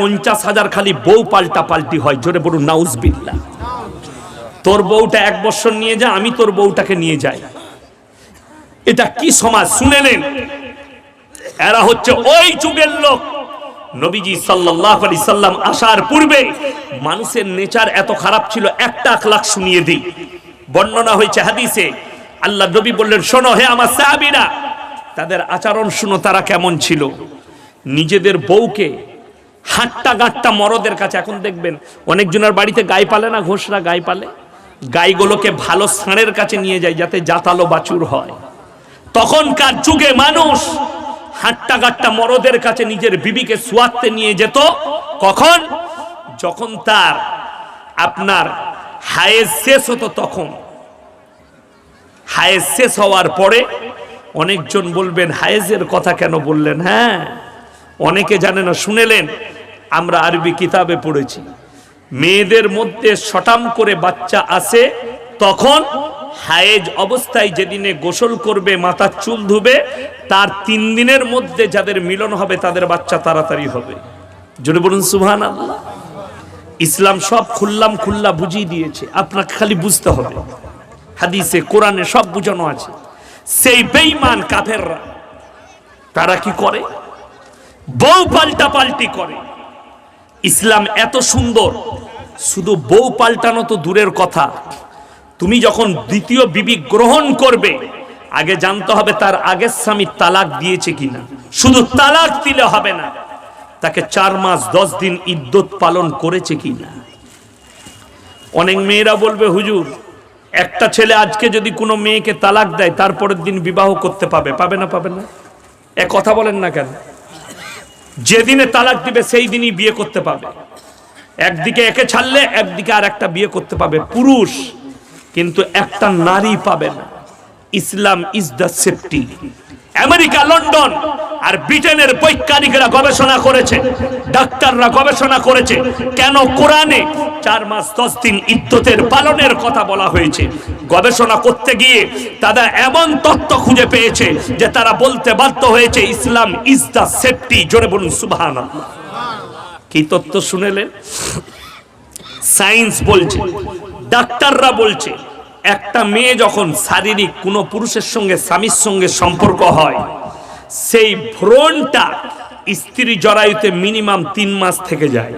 পঞ্চাশ হাজার খালি বউ পাল্টা পাল্টি হয়, জোরে বলুন নাউজ বিল্লা তোর বউটা এক বছর নিয়ে যা আমি তোর বউটাকে নিয়ে যাই। এটা কি সমাজ? শুনে নেন। এরা হচ্ছে ওই যুগের লোক। নবীজি সাল্লাল্লাহু আলাইহি সাল্লাম আসার পূর্বে মানুষের নেচার এত খারাপ ছিল, একটা আখলাক শুনিয়ে দিই। বর্ণনা হয়েছে হাদিসে, আল্লাহ নবী বললেন, শোনো হে আমার সাহাবীরা, তাদের আচরণ শুনো, তারা কেমন ছিল। নিজেদের বউকে হাট্টা গাট্টা মরদের কাছে। এখন দেখবেন অনেকজনের বাড়িতে গাই পালে না, ঘোষরা গাই পালে। গাইগুলোকে ভালো ষাঁড়ের কাছে নিয়ে যায় যাতে জাতালো বাছুর হয়। তখনকার যুগে মানুষ হাট্টা গাট্টা মরদের কাছে নিজের বিবিকে সোয়াতে নিয়ে যেত। কখন? যখন তার আপনার হায়েজ শেষ হতো তখন। হায়েজ শেষ হওয়ার পরে অনেকজন বলবেন, হায়েজের কথা কেন বললেন? হ্যাঁ অনেকে জানে না, শুনেলেন। আমরা আরবি কিতাবে পড়েছি। মেয়েদের মধ্যে শটাম করে বাচ্চা আসে তখন হায়েজ অবস্থায় যেদিনে গোসল করবে, মাথার চুল ধুবে, তার তিন দিনের মধ্যে যাদের মিলন হবে, তাদের বাচ্চা তাড়াতাড়ি হবে। জোরে বলুন সুবহান আল্লাহ ইসলাম সব খুললাম খুল্লা বুঝিয়ে দিয়েছে, আপনাকে খালি বুঝতে হবে। হাদিসে, কোরআনে সব বুঝানো আছে। সেই বেঈমান কাফেররা, তারা কি করে? বউ পাল্টা পাল্টি করে। ইসলাম এত সুন্দর, শুধু বউ পাল্টানো তো দূরের কথা। তুমি যখন দ্বিতীয় বিবি গ্রহণ করবে, আগে জানতে হবে তার আগের স্বামী তালাক দিয়েছে কিনা। শুধু তালাক দিলে হবে না, তাকে চার মাস দশ দিন ইদ্যত পালন করেছে কিনা। অনেক মেয়েরা বলবে, হুজুর, একটা ছেলে আজকে যদি কোনো মেয়েকে তালাক দেয়, তারপরের দিন বিবাহ করতে পাবে। পাবে না পাবে না। এ কথা বলেন না কেন? যেদিনে তালাক দিবে, সেই দিনই বিয়ে করতে পাবে একদিকে একে ছাড়লে, একদিকে আর একটা বিয়ে করতে পারবে। পুরুষ, কিন্তু একটা নারী পাবে না। Islam is the safety America, London আর ব্রিটেনের বৈজ্ঞানিকরা গবেষণা করেছে, ডাক্তাররা গবেষণা করেছে, কেন কোরআনে চার মাস দশ দিন ইদ্যতের পালনের কথা বলা হয়েছে। গবেষণা করতে গিয়ে তারা এমন তত্ত্ব খুঁজে পেয়েছে যে তারা বলতে বাধ্য হয়েছে, ইসলাম ইজ দ্য সেফটি জোরে বলুন সুবহান কি তত্ত্ব শুনেলেন? সায়েন্স বলছে, ডাক্তাররা বলছে একটা মেয়ে যখন শারীরিক কোনো পুরুষের সঙ্গে, স্বামীর সঙ্গে সম্পর্ক হয়, সেই ভ্রণটা স্ত্রী জরায়ুতে মিনিমাম তিন মাস থেকে যায়।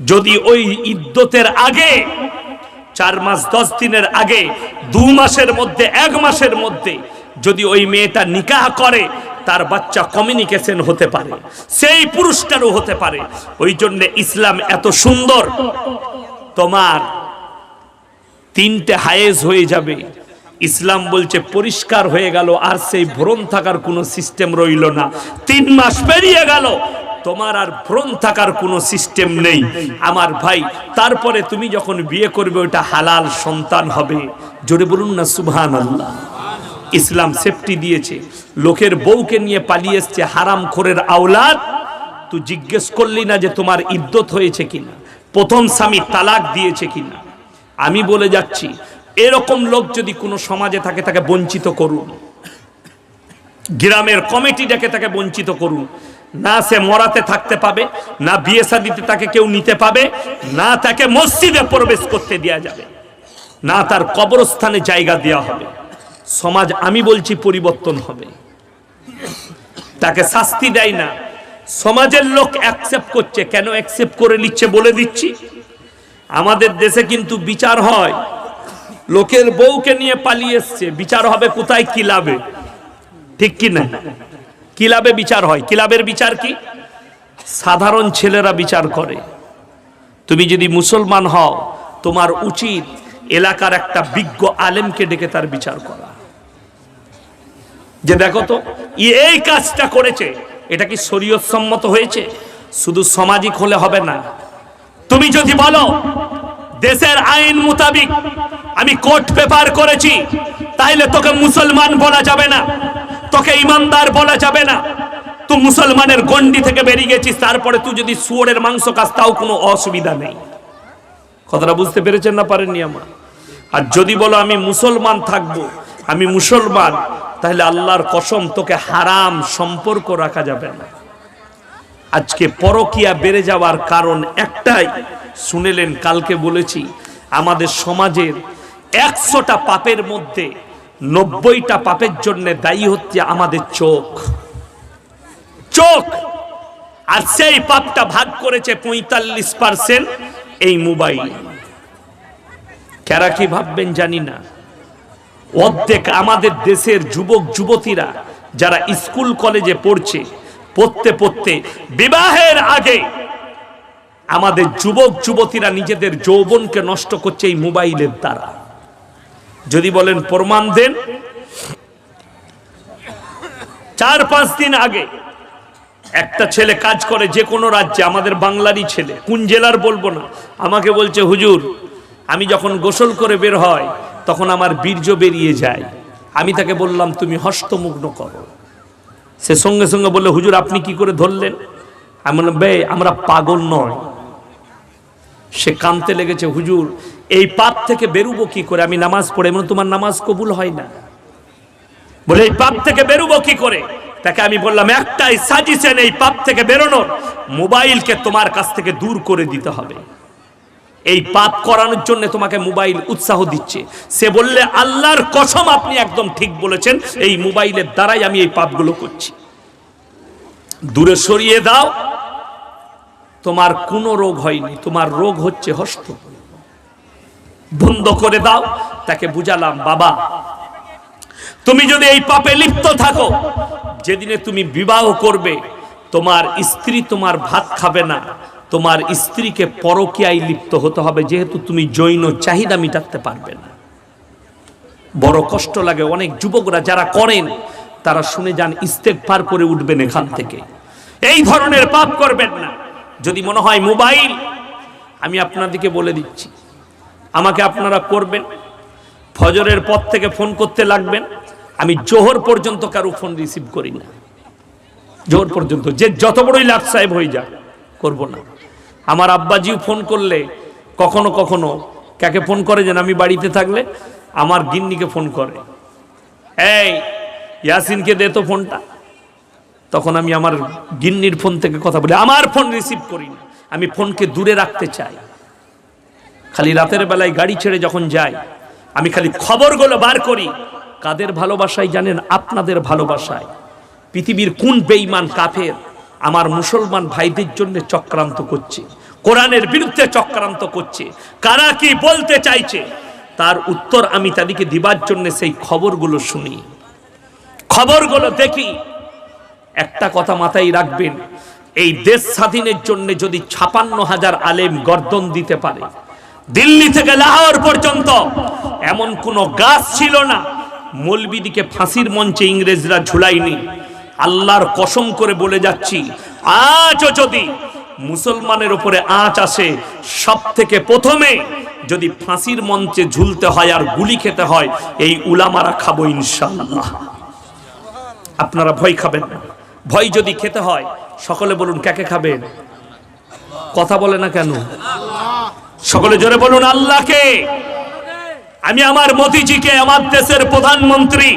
যদি ওই ইদ্যতের আগে, চার মাস, দশ দিনের আগে, দু মাসের মধ্যে, এক মাসের মধ্যে যদি ওই মেয়েটা নিকাহ করে, তার বাচ্চা কমিউনিকেশন হতে পারে, সেই পুরুষটারও হতে পারে। ওই জন্য ইসলাম এত সুন্দর। তোমার তিনটে হায়েজ হয়ে যাবে। ইসলাম বলছে, পরিষ্কার হয়ে গেল, আর সেই ভ্রণ থাকার কোনো সিস্টেম রইল না। তিন মাস পেরিয়ে গেল, তোমার আর ভ্রণ থাকার কোনো সিস্টেম নেই। আমার ভাই, তারপরে তুমি যখন বিয়ে করবে ওটা হালাল সন্তান হবে। জোরে বলুন না সুবহান আল্লাহ ইসলাম সেফটি দিয়েছে। লোকের বউকে নিয়ে পালিয়ে এসছে হারাম খোরের আওলাদ। তুই জিজ্ঞেস করলি না যে তোমার ইদ্যত হয়েছে কিনা? প্রথম স্বামী তালাক দিয়েছে কিনা? আমি বলে যাচ্ছি, এরকম লোক যদি কোনো সমাজে থাকে, তাকে বঞ্চিত করুন। গ্রামের কমিটি ডেকে তাকে বঞ্চিত করুন। না সে মরাতে থাকতে পাবে, না বিয়ে শাদিতে তাকে কেউ নিতে পাবে, না তাকে মসজিদে প্রবেশ করতে দেওয়া যাবে, না তার কবরস্থানে জায়গা দেওয়া হবে। সমাজ, আমি বলছি পরিবর্তন হবে। তাকে শাস্তি দেয় না। সমাজের লোক অ্যাকসেপ্ট করছে। কেন অ্যাকসেপ্ট করে নিচ্ছে বলে দিচ্ছি? আমাদের দেশে কিন্তু বিচার হয়। লোকের বউকে নিয়ে পালিয়ে এসছে। বিচার হবে কোথায়? কিলাবে। ঠিক কি না? কিলাবে বিচার হয়। কিলাবের বিচার কি? সাধারণ ছেলেরা বিচার করে। তুমি যদি মুসলমান হও, তোমার উচিত এলাকার একটা বিজ্ঞ আলেমকে ডেকে তার বিচার করা। যে দেখো তো এই কাজটা করেছে। এটা কি শরীয়ত সম্মত হয়েছে? শুধু সামাজিক হলে হবে না। তুমি যদি বলো, দেশের আইন মোতাবিক আমি কোর্ট পেপার করেছি, তাইলে তোকে মুসলমান বলা যাবে না, তোকে ইমানদার বলা যাবে না। তুই মুসলমানের গন্ডি থেকে বেরিয়ে গেছিস, তারপরে তুই যদি শুয়োরের মাংস খাস, তাও কোনো অসুবিধা নেই। কথাটা বুঝতে পেরেছেন না পারেননি আমার? আর যদি বলো, আমি মুসলমান থাকব, আমি মুসলমান তাহলে আল্লাহর কসম, তোকে হারাম সম্পর্ক রাখা যাবে না। আজকে পরকিয়া বেড়ে যাওয়ার কারণ একটাই, শুনেলেন, কালকে বলেছি, আমাদের সমাজের একশোটা পাপের মধ্যে নব্বইটা পাপের জন্য দায়ী হচ্ছে আমাদের চোখ। চোখ! আর সেই পাপটা ভাগ করেছে পঁয়তাল্লিশ পার্সেন্ট এই মোবাইল। কারা কি ভাববেন জানি না। অর্ধেক আমাদের দেশের যুবক, যুবতীরা যারা স্কুল, কলেজে পড়ছে পড়তে পড়তে, বিবাহের আগে আমাদের যুবক, যুবতীরা নিজেদের যৌবনকে নষ্ট করছে এই মোবাইলের দ্বারা। যদি বলেন প্রমাণ দেন। চার পাঁচ দিন আগে একটা ছেলে কাজ করে যে কোনো রাজ্যে, আমাদের বাংলারই ছেলে, কোন জেলার বলব না, আমাকে বলছে, হুজুর, আমি যখন গোসল করে বের হয়, তখন আমার বীর্য বেরিয়ে যায়। আমি তাকে বললাম, তুমি হস্তমুগ্ন করো। সে সঙ্গে সঙ্গে বললে, হুজুর, আপনি কি করে ধরলেন? আমি বললাম, বে, আমরা পাগল নয়। সে কানতে লেগেছে, হুজুর, এই পাপ থেকে বেরুবো কি করে? আমি নামাজ পড়ে, এমন তোমার নামাজ কবুল হয় না। বলে, এই পাপ থেকে বেরুবো কি করে? তাকে আমি বললাম, একটাই সাজিছেন এই পাপ থেকে বেরোনোর। মোবাইলকে তোমার কাছ থেকে দূর করে দিতে হবে। এই পাপ করানোর জন্য তোমাকে মোবাইল উৎসাহ দিচ্ছে। সে বললে, আল্লাহর কসম আপনি একদম ঠিক বলেছেন, এই মোবাইলের দ্বারাই আমি এই পাপগুলো করছি। দূরে সরিয়ে দাও, তোমার কোনো রোগ হয়নি, তোমার রোগ হচ্ছে হস্ত। বন্ধ করে দাও, তাকে বুঝালাম, বাবা, তুমি যদি এই পাপে লিপ্ত থাকো, যেদিনে তুমি বিবাহ করবে, তোমার স্ত্রী তোমার ভাত খাবে না তোমার স্ত্রীকে পরকিয়ায় লিপ্ত হতে হবে, যেহেতু তুমি জৈন চাহিদা মিটাতে পারবে না। বড় কষ্ট লাগে অনেক যুবকরা যারা করেন, তারা শুনে যান ইস্তেক পার করে উঠবেন এখান থেকে। এই ধরনের পাপ করবেন না। যদি মনে হয় মোবাইল, আমি আপনাদেরকে বলে দিচ্ছি, আমাকে আপনারা করবেন, ফজরের পর থেকে ফোন করতে লাগবেন, আমি জোহর পর্যন্ত কারও ফোন রিসিভ করি না। জোহর পর্যন্ত, যে যত বড়ই লাট সাহেব হয়ে যাক, করব না। আমার আব্বাজিও ফোন করলে, কখনো কখনো কাকে ফোন করে যেন আমি বাড়িতে থাকলে আমার গিন্নিকে ফোন করে। এই, ইয়াসিনকে দে তো ফোনটা। তখন আমি আমার গিন্নির ফোন থেকে কথা বলি, আমার ফোন রিসিভ করি না, আমি ফোনকে দূরে রাখতে চাই। খালি রাতের বেলায় গাড়ি ছেড়ে যখন যাই, আমি খালি খবরগুলো বার করি, কাদের ভালোবাসায় জানেন? আপনাদের ভালোবাসায়। পৃথিবীর কোন বেঈমান কাফের আমার মুসলমান ভাইদের জন্য চক্রান্ত করছে, কোরআনের বিরুদ্ধে চক্রান্ত করছে, কারা কি বলতে চাইছে? তার উত্তর আমি তাদেরকে দিবার জন্য সেই খবরগুলো শুনি। খবরগুলো দেখি, একটা কথা মাথায় রাখবেন, এই দেশ স্বাধীনের জন্য যদি ছাপান্ন হাজার আলেম গর্দন দিতে পারে, দিল্লি থেকে লাহোর পর্যন্ত এমন কোন গাছ ছিল না, মলবিদিকে ফাঁসির মঞ্চে ইংরেজরা ঝুলাইনি আল্লাহর কসম করে বলে যাচ্ছি, আজও যদি মুসলমানের উপরে আঁচ আসে সব থেকে প্রথমে যদি ফাঁসির মঞ্চে ঝুলতে হয় আর গুলি খেতে হয়, এই উলামারা খাব ইনশাল্লাহ আপনারা ভয় খাবেন না। ভয় যদি খেতে হয়, সকলে বলুন, কাকে খাবেন কথা বলে না কেন? সকলে জোরে বলুন, আল্লাহকে। আমি আমার মতিজিকে, আমার দেশের প্রধানমন্ত্রী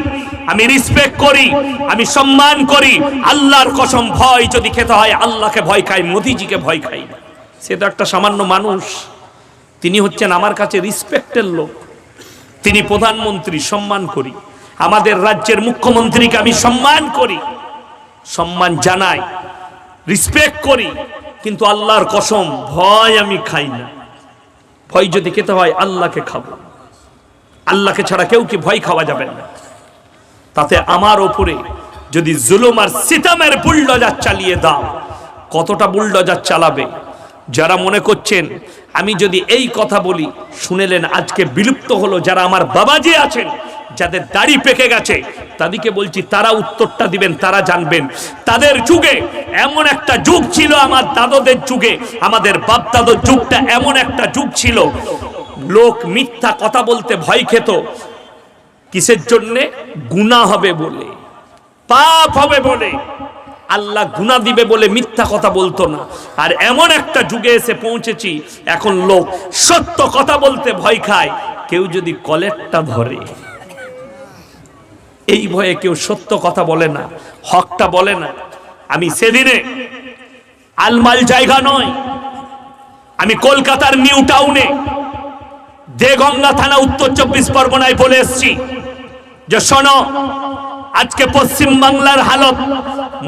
আমি রিসপেক্ট করি, আমি সম্মান করি। আল্লাহর কসম ভয় যদি খেতে হয়, আল্লাহকে ভয় খাই, মোদিজিকে ভয় খাই। সে তো একটা সামান্য মানুষ। তিনি হচ্ছেন আমার কাছে রিসপেক্টের লোক। তিনি প্রধানমন্ত্রী, সম্মান করি। আমাদের রাজ্যের মুখ্যমন্ত্রীকে আমি সম্মান করি। সম্মান জানাই রিসপেক্ট করি। কিন্তু আল্লাহর কসম ভয় আমি খাই না। ভয় যদি খেতে হয়, আল্লাহকে খাব। আল্লাহকে ছাড়া কেউ কি ভয় খাওয়া যাবে না। তাতে আমার ওপরে যদি জুলুম আর সিতামের বুলডোজার চালিয়ে দাও, কতটা বুলডোজার চালাবে? যারা মনে করছেন, আমি যদি এই কথা বলি, শুনেলেন আজকে বিলুপ্ত হলো যারা আমার বাবাজি আছেন, যাদের দাড়ি পেকে গেছে, তাদেরকে বলছি, তারা উত্তরটা দিবেন, তারা জানবেন। তাদের যুগে এমন একটা যুগ ছিল আমার দাদদের যুগে, আমাদের বাপ দাদর যুগটা এমন একটা যুগ ছিল। লোক মিথ্যা কথা বলতে ভয় খেত কিসের জন্যে? গুণা হবে বলে। পাপ হবে বলে। আল্লাহ গুণা দিবে বলে মিথ্যা কথা বলতো না। আর এমন একটা যুগে এসে পৌঁছেছি, এখন লোক সত্য কথা বলতে ভয় খায়। কেউ যদি কলেরটা ধরে, এই ভয়ে কেউ সত্য কথা বলে না, হকটা বলে না। আমি সেদিনে আলমাল জায়গা নয়, আমি কলকাতার নিউ টাউনে দেগঙ্গা থানা উত্তর চব্বিশ পরগনায় বলে এসছি। যে শোনো, আজকে পশ্চিম বাংলার হালত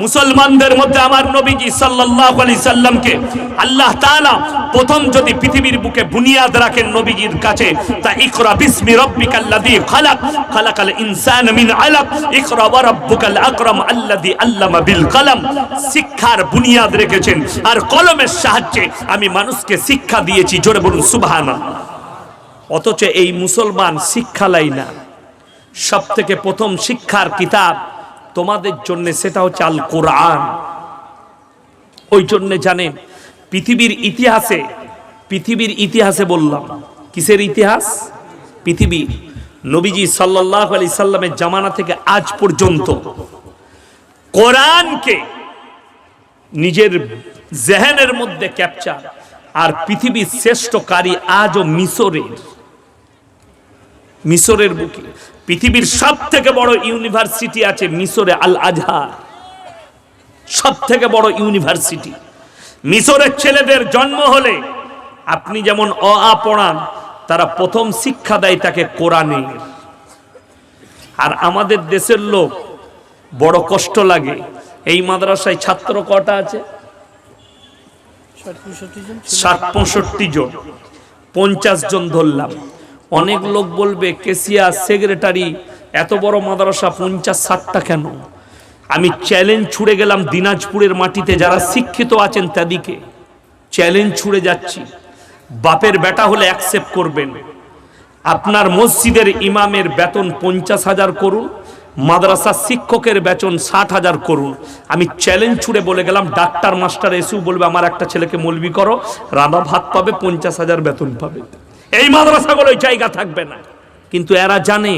মুসলমানদের মধ্যে আমার নবীজি সাল্লাল্লাহু আলাইহি সাল্লামকে আল্লাহ তাআলা প্রথম যদি পৃথিবীর বুকে বুনিয়াদ রাখেন নবীজির কাছে, তা ইকরা বিসমি রাব্বিকাল্লাযী খালাক, খালাকাল ইনসানা মিন আলাক, ইকরা ওয়া রাব্বুকাল আকরাম আল্লাযী আল্লামা বিল কলম। শিক্ষার বুনিয়াদ রেখেছেন আর কলমের সাহায্যে আমি মানুষকে শিক্ষা দিয়েছি, জোরে বলুন সুবহানাল্লাহ। অথচ এই মুসলমান শিক্ষা লাই না। সব থেকে প্রথম শিক্ষার কিতাব তোমাদের জন্য সেটা হচ্ছে আল কোরআন ওই জন্য জানেন পৃথিবীর ইতিহাসে পৃথিবীর ইতিহাসে বললাম, কিসের ইতিহাস? পৃথিবী। নবীজি সাল্লাহ আলি সাল্লামের জামানা থেকে আজ পর্যন্ত কোরআনকে নিজের জেহেনের মধ্যে ক্যাপচার, আর পৃথিবীর শ্রেষ্ঠ কারি আজও মিশরের মিশরের বুকে। পৃথিবীর সব থেকে বড় ইউনিভার্সিটি আছে মিশরে আল আজহার। সব থেকে বড় ইউনিভার্সিটি। মিশরের ছেলেদের জন্ম হলে আপনি যেমন অ আ পড়ান, তারা প্রথম শিক্ষা দেয় তাকে কোরআনে। আর আমাদের দেশের লোক বড় কষ্ট লাগে। এই মাদ্রাসায় ছাত্র কটা আছে? ষাট পঁয়ষট্টি জন। পঞ্চাশ জন ধরলাম। অনেক লোক বলবে, কেসিয়া সেক্রেটারি, এত বড় মাদ্রাসা পঞ্চাশ ষাটটা কেন? আমি চ্যালেঞ্জ ছুড়ে গেলাম দিনাজপুরের মাটিতে, যারা শিক্ষিত আছেন তাদিকে চ্যালেঞ্জ ছুড়ে যাচ্ছি। বাপের বেটা হলে অ্যাকসেপ্ট করবেন। আপনার মসজিদের ইমামের বেতন পঞ্চাশ হাজার করুন মাদ্রাসা শিক্ষকের বেতন ষাট হাজার করুন। আমি চ্যালেঞ্জ ছুড়ে বলে গেলাম, ডাক্তার মাস্টার এসেও বলবে, আমার একটা ছেলেকে মলবি করো রানা ভাত পাবে, পঞ্চাশ হাজার বেতন পাবে। এই মাদ্রাসাগুলোই জায়গা থাকবে না। কিন্তু এরা জানে,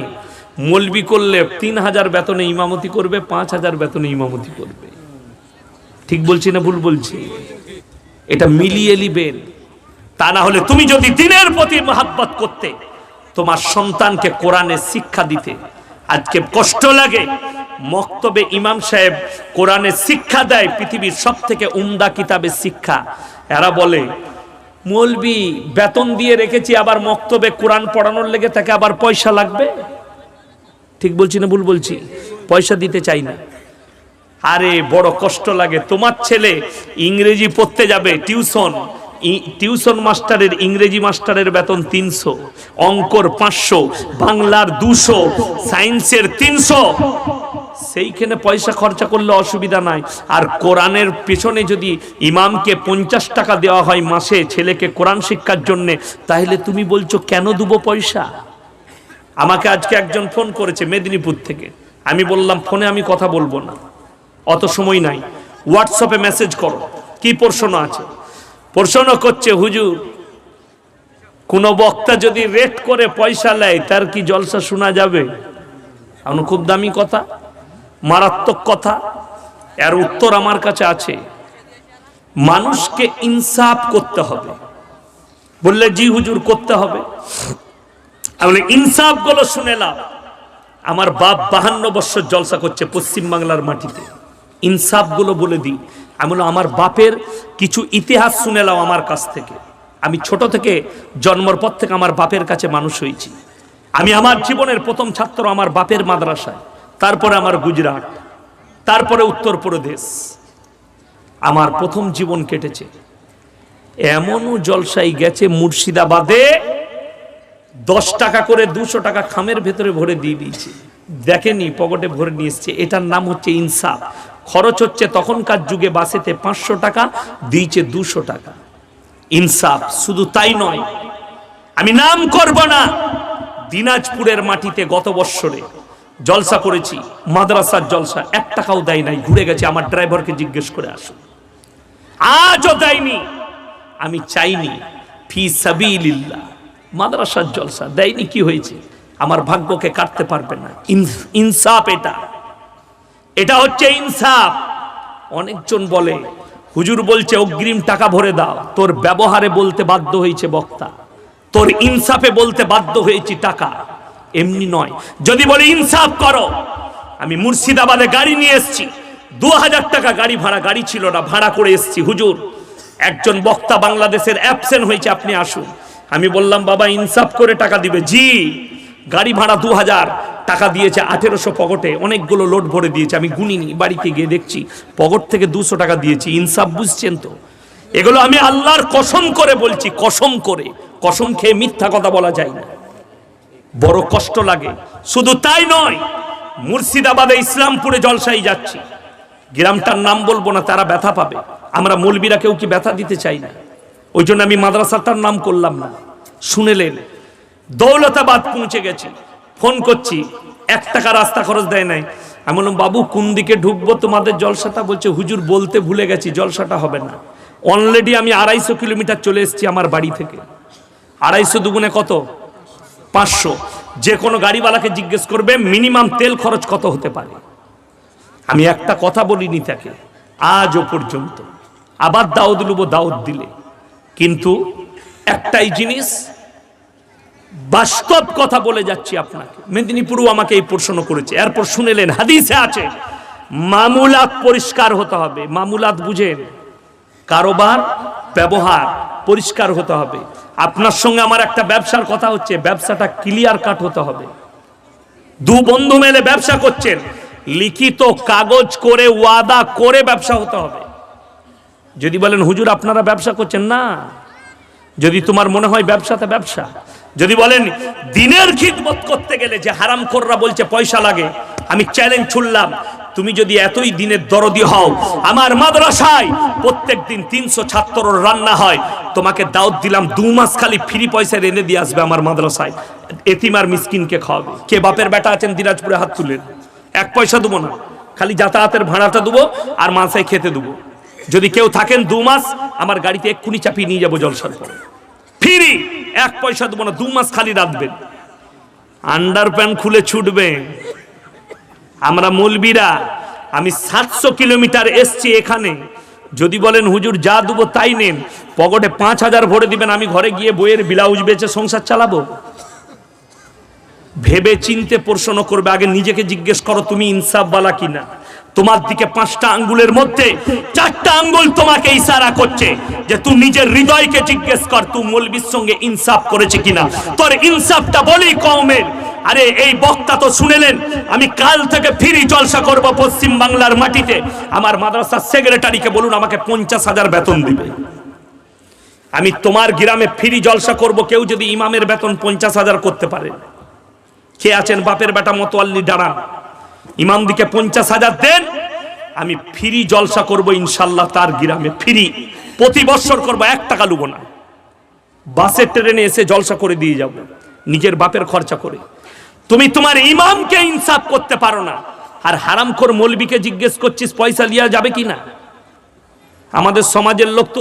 মলবি করলে তিন হাজার বেতনে ইমামতি করবে, পাঁচ হাজার বেতনে ইমামতি করবে। ঠিক বলছি না ভুল বলছি? এটা মিলিয়ে নিবেন তা না হলে তুমি যদি দিনের প্রতি মহাব্বত করতে, তোমার সন্তানকে কোরআনের শিক্ষা দিতে, আজকে কষ্ট লাগে, মক্তবে ইমাম সাহেব কোরআনের শিক্ষা দেয়, পৃথিবীর সব থেকে উমদা কিতাবের শিক্ষা। এরা বলে মৌলবি বেতন দিয়ে রেখেছি, আবার মক্তবে কোরআন পড়ানোর লেগে তাকে আবার পয়সা লাগবে? ঠিক বলছি না ভুল বলছি? পয়সা দিতে চাই না। আরে বড় কষ্ট লাগে। তোমার ছেলে ইংরেজি পড়তে যাবে, টিউশন টিউশন মাস্টারের, ইংরেজি মাস্টারের বেতন তিনশো, অঙ্কর পাঁচশো, বাংলার দুশো, সায়েন্সের তিনশো। সেইখানে পয়সা খরচা করলে অসুবিধা নাই। আর কোরআনের পেছনে যদি ইমামকে পঞ্চাশ টাকা দেওয়া হয় মাসে ছেলেকে কোরআন শিক্ষার জন্যে, তাহলে তুমি বলছো, কেন দেবো পয়সা? আমাকে আজকে একজন ফোন করেছে মেদিনীপুর থেকে। আমি বললাম, ফোনে আমি কথা বলব না। অত সময় নাই। হোয়াটসঅ্যাপে মেসেজ করো। কি প্রশ্ন আছে? প্রশ্ন করছে, হুজুর, কোন বক্তা যদি রেট করে পয়সা নেয় তার কি জলসা শোনা যাবে? এখন খুব দামি কথা। মারাত্মক কথা। এর উত্তর আমার কাছে আছে। মানুষকে ইনসাফ করতে হবে। বললে, জি হুজুর, করতে হবে। আমি ইনসাফগুলো শুনে নাও আমার বাপ বাহান্ন বছর জলসা করছে পশ্চিম বাংলার মাটিতে। ইনসাফগুলো বলে দিই। আমি আমার বাপের কিছু ইতিহাস শুনে নাও আমার কাছ থেকে। আমি ছোট থেকে জন্মর পর থেকে আমার বাপের কাছে মানুষ হয়েছি। আমি আমার জীবনের প্রথম ছাত্র আমার বাপের মাদ্রাসায়। তারপরে আমার গুজরাট, তারপরে উত্তরপ্রদেশ। আমার প্রথম জীবন কেটেছে। এমনও জলসাই গেছে মুর্শিদাবাদে, দশ টাকা করে দুশো টাকা খামের ভেতরে ভরে দিয়ে দিয়েছে। দেখেনি, পকেটে ভরে নিয়ে এসছে। এটার নাম হচ্ছে ইনসাফ। খরচ হচ্ছে তখনকার যুগে বাসেতে পাঁচশো টাকা, দিয়েছে দুশো টাকা। ইনসাফ, শুধু তাই নয়, আমি নাম করব না, দিনাজপুরের মাটিতে গত বৎসরে জলসা করেছি মাদ্রাসার জলসা, এক টাকাও দেয় নাই, ঘুরে গেছে, আমার ড্রাইভারকে জিজ্ঞেস করে আসুন আজও দেয়নি, আমি চাইনি, ফি সাবিলিল্লাহ, মাদ্রাসার জলসা, দেয়নি কি হয়েছে? আমার ভাগ্যকে কাটতে পারবে না ইনসাফ এটা। এটা হচ্ছে ইনসাফ। অনেকজন বলে, হুজুর বলছে, অগ্রিম টাকা ভরে দাও, তোর ব্যবহারে বলতে বাধ্য হয়েছে বক্তা, তোর ইনসাফে বলতে বাধ্য হয়েছি টাকা। এমনি নয়। যদি বলে ইনসাফ করো, আমি মুর্শিদাবাদে গাড়ি নিয়ে এসেছি। দু হাজার টাকা গাড়ি ভাড়া, গাড়ি ছিল না, ভাড়া করে এসছি, হুজুর। একজন বক্তা বাংলাদেশের অ্যাবসেন্ট হয়েছে, আপনি আসুন। আমি বললাম, বাবা, ইনসাফ করে টাকা দিবে। জি, গাড়ি ভাড়া দু হাজার টাকা দিয়েছে আঠেরোশো পকেটে। অনেকগুলো লোড ভরে দিয়েছে, আমি গুনিনি, বাড়িতে গিয়ে দেখছি। পকেট থেকে দুশো টাকা দিয়েছি, ইনসাফ বুঝছেন তো? এগুলো আমি আল্লাহর কসম করে বলছি, কসম করে। কসম খেয়ে মিথ্যা কথা বলা যায় না। বড় কষ্ট লাগে। শুধু তাই নয়, মুর্শিদাবাদে ইসলামপুরে জলসাই যাচ্ছি। গ্রামটার নাম বলব না, তারা ব্যথা পাবে। আমরা মৌলবীরা কেউ কি ব্যথা দিতে চাই না? ওই জন্য আমি মাদ্রাসাটার নাম করলাম না। শুনেলেন, দৌলতাবাদ পৌঁছে গেছি। ফোন করছি, এক টাকা রাস্তা খরচ দেয় নাই। আমি বললাম, বাবু, কোন দিকে ঢুকবো তোমাদের জলসাটা? বলছে, হুজুর, বলতে ভুলে গেছি, জলসাটা হবে না। অলরেডি আমি আড়াইশো কিলোমিটার চলে এসেছি আমার বাড়ি থেকে। আড়াইশো দুগুণে কত? পাঁচশো। যে কোনো গাড়িওয়ালাকে জিজ্ঞেস করবে, মিনিমাম তেল খরচ কত হতে পারে। আমি একটা কথা বলিনি তাকে, আজও পর্যন্ত। আবার দাউদ লুব দাউদ দিলে। কিন্তু একটাই জিনিস, বাস্তব কথা বলে যাচ্ছি আপনাকে। মেদিনীপুরও আমাকে এই প্রশ্ন করেছে। এরপর শুনেলেন, হাদিসে আছে, মামুলাত পরিষ্কার হতে হবে। মামুলাত বুঝেন, কারোবার ব্যবহার পরিষ্কার হতে হবে। আপনার সঙ্গে আমার একটা ব্যবসার কথা হচ্ছে, ব্যবসাটা ক্লিয়ার কাট হতে হবে। দু বন্ধু মেলে ব্যবসা করছেন, লিখিত কাগজ করে, ওয়াদা করে ব্যবসা হতে হবে। যদি বলেন, হুজুর, আপনারা ব্যবসা করছেন না? যদি তোমার মনে হয় ব্যবসাতে ব্যবসা, যদি বলেন, দিনের খিদমত করতে গেলে যে হারাম কররা বলছে পয়সা লাগে, আমি চ্যালেঞ্জ ছুড়লাম তুমি যদি এতই দিনের দরদি হও, আমার মাদ্রাসায় প্রত্যেক দিন তিনশো ছাত্র রান্না হয়, তোমাকে দাওয়াত দিলাম, দু মাস খালি ফ্রি পয়সা এনে দিয়ে আসবে আমার মাদ্রাসায়। এতিমার মিসকিনকে খাওয়াবে। কে বাপের বেটা আছেন দিনাজপুরে হাত তুলেন এক পয়সা দেবো না। খালি যাতায়াতের ভাড়াটা দেবো আর মাসায় খেতে দেবো। যদি কেউ থাকেন দু মাস, আমার গাড়িতে এক্ষুনি চাপিয়ে নিয়ে যাব জলসার পরে। ফিরি! এক পয়সা দেবো না, দু মাস খালি রাখবেন আন্ডার প্যান্ট খুলে ছুটবে আমরা মলবিরা, আমি সাতশো কিলোমিটার এসছি এখানে। যদি বলেন, হুজুর, যা দেবো তাই নেন। পকেটে পাঁচ হাজার ভরে দিবেন, আমি ঘরে গিয়ে বইয়ের ব্লাউজ বেচে সংসার চালাবো? ভেবে চিনতে প্রশ্ন করবে, আগে নিজেকে জিজ্ঞেস করো, তুমি ইনসাফওয়ালা কিনা? তোমার দিকে পাঁচটা আঙ্গুলের মধ্যে চারটা আঙ্গুল তোমাকে ইশারা করছে যে তুই নিজের হৃদয়কে জিজ্ঞেস কর, তুই মৌলবীর সঙ্গে ইনসাফ করেছে কিনা? তোর ইনসাফটা বলি কওমের। আরে, এই বক্তা তো শুনেলেন, আমি কাল থেকে ফিরি জলসা করব পশ্চিম বাংলার মাটিতে। আমার মাদ্রাসার সেক্রেটারিকে বলুন, আমাকে পঞ্চাশ হাজার বেতন দিবে। আমি তোমার গ্রামে ফিরি জলসা করব, কেউ যদি ইমামের বেতন পঞ্চাশ হাজার করতে পারে। কে আছেন বাপের বেটা মতোয়াল্লি দাঁড়ান। ইমাম দিকে পঞ্চাশ হাজার দেন, আমি ফ্রি জলসা করব ইনশাল্লাহ তার গ্রামে, ফ্রি। প্রতি বছর করব এক টাকা লুবো না। বাসের ট্রেনে এসে জলসা করে দিয়ে যাব, নিজের বাপের খরচা করে। তুমি তোমার ইমামকে ইনসাফ করতে পারো না, আর হারামখোর মৌলবীকে জিজ্ঞেস করছিস পয়সা লিয়া যাবে কি না আমাদের সমাজের লোক তো